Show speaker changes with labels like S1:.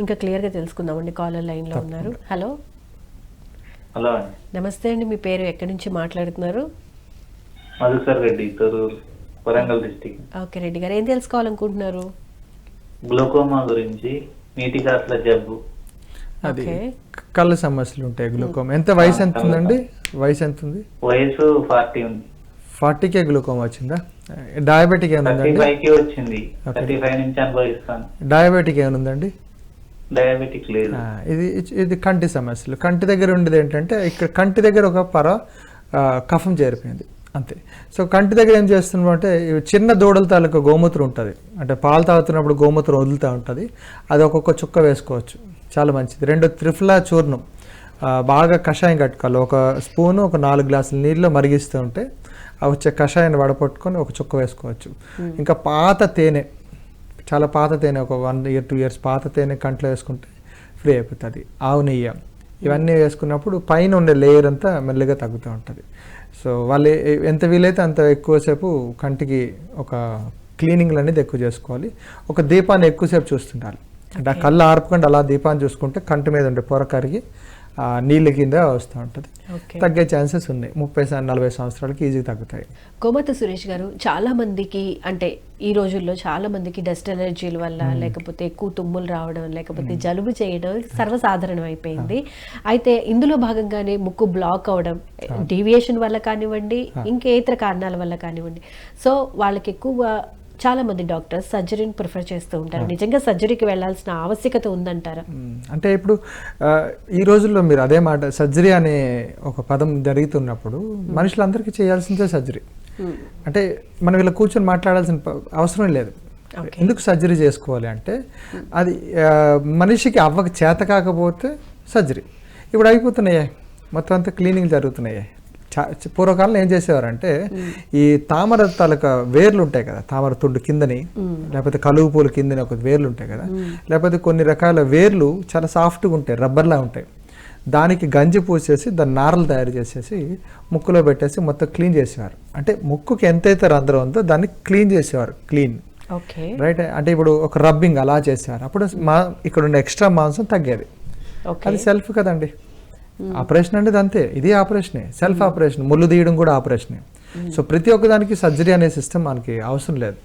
S1: ఇంకా క్లియర్గా తెలుసుకుందామండి. కాలర్ లైన్లో ఉన్నారు. హలో.
S2: హలో
S1: నమస్తే అండి. మీ పేరు ఎక్కడి నుంచి మాట్లాడుతున్నారు?
S2: మధుకర్ రెడ్డి తొరూరు వరంగల్ డిస్టిక్.
S1: ఓకే రెడ్డి గారు ఏం తెలుసుకోవాలనుకుంటున్నారు?
S2: గ్లూకోమా గురించి నీటి కాస్ల జబ్బు.
S3: అది
S1: ఓకే.
S3: కళ్ళ సమస్యలు ఉంటాయి గ్లూకోమా. ఎంత వయసు ఎంత ఉందండి? వయసు ఎంత ఉంది?
S2: వయసు ఫార్టీ ఉంది.
S3: ఫార్టీకే గ్లూకోమా వచ్చిందా? డయాబెటిక్ ఏమైనా ఉందండి?
S2: వచ్చింది. థర్టీ ఫైవ్ నుంచి అనుభవిస్తాను.
S3: డయాబెటిక్ ఏమైనా ఉందండి?
S2: డయాబెటిక్ లేదు.
S3: ఇది ఇది కంటి సమస్యలు. కంటి దగ్గర ఉండేది ఏంటంటే ఇక్కడ కంటి దగ్గర ఒక పర కఫం చేరిపోయింది. అంతే. సో కంటి దగ్గర ఏం చేస్తున్నాం అంటే చిన్న దూడల తాలూకా గోమూత్రం ఉంటుంది. అంటే పాలు తాగుతున్నప్పుడు గోమూత్రం వదులుతూ ఉంటుంది. అది ఒక్కొక్క చుక్క వేసుకోవచ్చు. చాలా మంచిది. రెండు త్రిఫ్లా చూర్ణం. బాగా కషాయం కట్టుకోవాలి. ఒక స్పూను ఒక నాలుగు గ్లాసుల నీళ్ళు మరిగిస్తూ ఉంటే ఆ వచ్చే కషాయాన్ని వడపట్టుకొని ఒక చుక్క వేసుకోవచ్చు. ఇంకా పాత తేనె. చాలా పాత తేనె ఒక వన్ ఇయర్ టూ ఇయర్స్ పాత తేనె కంట్లో వేసుకుంటే ఫ్రీ అయిపోతుంది. ఆవు నెయ్యి. ఇవన్నీ వేసుకున్నప్పుడు పైన ఉండే లేయర్ అంతా మెల్లగా తగ్గుతూ ఉంటుంది. సో వాళ్ళు ఎంత వీలైతే అంత ఎక్కువసేపు కంటికి ఒక క్లీనింగ్లు అనేది ఎక్కువ చేసుకోవాలి. ఒక దీపాన్ని ఎక్కువసేపు చూస్తుండాలి. అంటే ఆ కళ్ళు ఆర్పకుండా అలా దీపాన్ని చూసుకుంటే కంటి మీద ఉండే పొర కరిగి నీళ్ళ కింద వస్తూ ఉంటుంది.
S1: ఓకే.
S3: తగ్గే ఛాన్సెస్ ఉన్నాయి. ముప్పై నలభై సంవత్సరాలకి ఈజీగా తగ్గుతాయి.
S1: కోమత సురేష్ గారు చాలా మందికి అంటే ఈ రోజుల్లో చాలా మందికి డస్ట్ ఎలర్జీల వల్ల లేకపోతే ఎక్కువ తుమ్ములు రావడం లేకపోతే జలుబు చేయడం సర్వసాధారణం అయిపోయింది. అయితే ఇందులో భాగంగానే ముక్కు బ్లాక్ అవడం డీవియేషన్ వల్ల కానివ్వండి ఇంకా ఇతర కారణాల వల్ల కానివ్వండి. సో వాళ్ళకి ఎక్కువ చాలా మంది డాక్టర్స్ సర్జరీని ప్రిఫర్ చేస్తూ ఉంటారు. నిజంగా సర్జరీకి వెళ్ళాల్సిన ఆవశ్యకత ఉందంటారా.
S3: అంటే ఇప్పుడు ఈ రోజుల్లో మీరు అదే మాట సర్జరీ అనే ఒక పదం జరుగుతున్నప్పుడు మనుషులందరికీ చేయాల్సిందే సర్జరీ. అంటే మనం ఇలా కూర్చొని మాట్లాడాల్సిన అవసరం లేదు. ఎందుకు సర్జరీ చేసుకోవాలి అంటే అది మనిషికి అవ్వక చేత కాకపోతే సర్జరీ. ఇప్పుడు అయిపోతున్నాయి. మొత్తం అంతా క్లీనింగ్ జరుగుతున్నాయి. పూర్వకాలంలో ఏం చేసేవారంటే ఈ తామర తాలూకా వేర్లు ఉంటాయి కదా తామర తుండు కిందని లేకపోతే కలువు పూల కిందని ఒక వేర్లు ఉంటాయి కదా లేకపోతే కొన్ని రకాల వేర్లు చాలా సాఫ్ట్గా ఉంటాయి రబ్బర్లా ఉంటాయి. దానికి గంజి పూసేసి దాని నారలు తయారు చేసేసి ముక్కులో పెట్టేసి మొత్తం క్లీన్ చేసేవారు. అంటే ముక్కుకి ఎంతైతే రంధ్రం ఉందో దాన్ని క్లీన్ చేసేవారు క్లీన్.
S1: ఓకే.
S3: రైట్? అంటే ఇప్పుడు ఒక రబ్బింగ్ అలా చేసేవారు. అప్పుడు మా ఇక్కడ ఉండే ఎక్స్ట్రా మాంసం తగ్గేది. అది సెల్ఫ్ కదండి. ఆపరేషన్ అనేది అంతే. ఇది ఆపరేషనే సెల్ఫ్ ఆపరేషన్ ముళ్ళు తీయడం కూడా ఆపరేషనే సో ప్రతి ఒక్కదానికి సర్జరీ అనే సిస్టమ్ మనకి అవసరం లేదు.